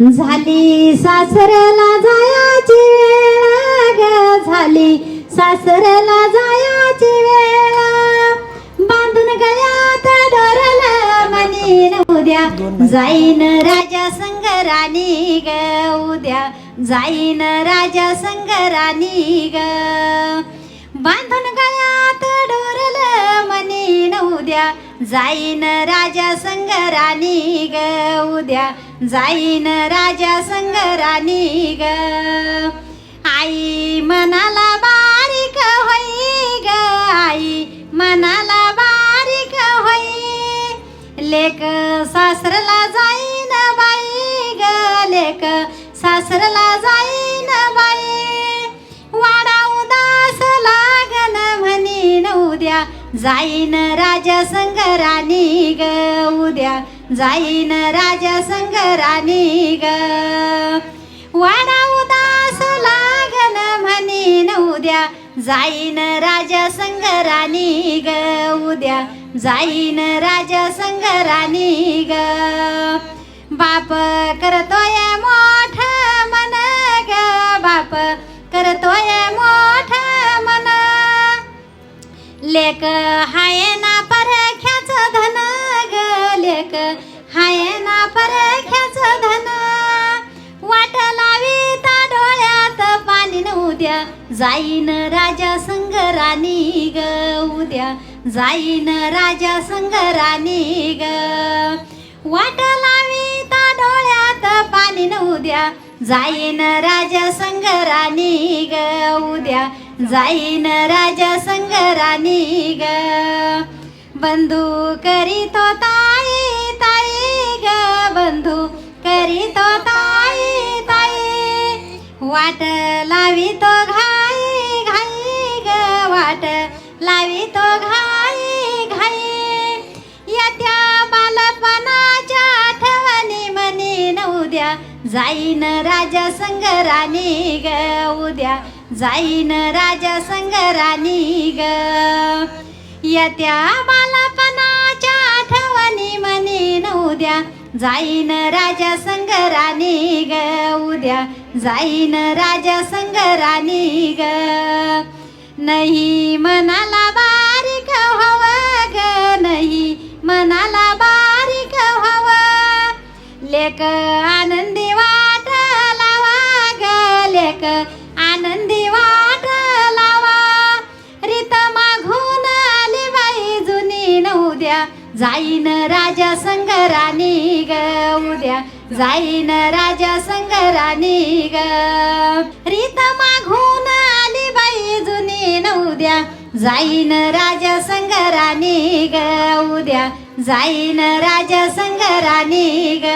झाली सासऱ्याला जायाची वेळ झाली. सासऱ्याला जायाची वेळ. बांधून गळ्यात डोरल मनीन उद्या. जाईन राजा संगराणी ग उद्या. जाईन राजा संगराणी ग. बांधून गळ्यात डोरल मनीन उद्या. जाईन राजा संगराणी ग उद्या. जाईन राजा संगराणी ग. आई मनाला बारीक होई ग. आई मनाला बारीक होई. लेक सासरला जाईन बाई ग. लेक सासरला जाईन बाई. वाडा उदास लागन म्हणीन उद्या. जाईन राजा संगराणी ग. उद्या जाईन राजा संगराणी ग. वाडा उदास लागन म्हणीन उद्या. जाईन राजा संगराणी ग. उद्या जाईन राजा संगराणी ग. बाप करतोय मोठ मन ग. बाप करतोय मोठ मन. लेक हाय ना परख्याच धन जाईन राजा संगराणी ग. उद्या जाईन राजा संगराणी ग. वाट लावीता डोळ्यात पाणी न उद्या जाईन राजा संगराणी ग. उद्या जाईन राजा संगराणी ग. बंधू करीतो ताई ताई ग. बंधू करीतो ताई ताई. वाट लावितो उद्या जाईन राजा संगराणी ग. उद्या जाईन राजा संगराणी ग. येत्या बालपणाच्या आठवणी म्हणीन उद्या जाईन राजा संगराणी ग. उद्या जाईन राजा संगराणी ग. नाही मनाला बारीक हव ग. नाही मनाला उद्या जाईन राजा संगराणी ग उद्या जाईन राजा संगराणी ग. रीत मागून आली बाई जुनी न उद्या जाईन राजा संगराणी ग उद्या जाईन राजा संगराणी ग.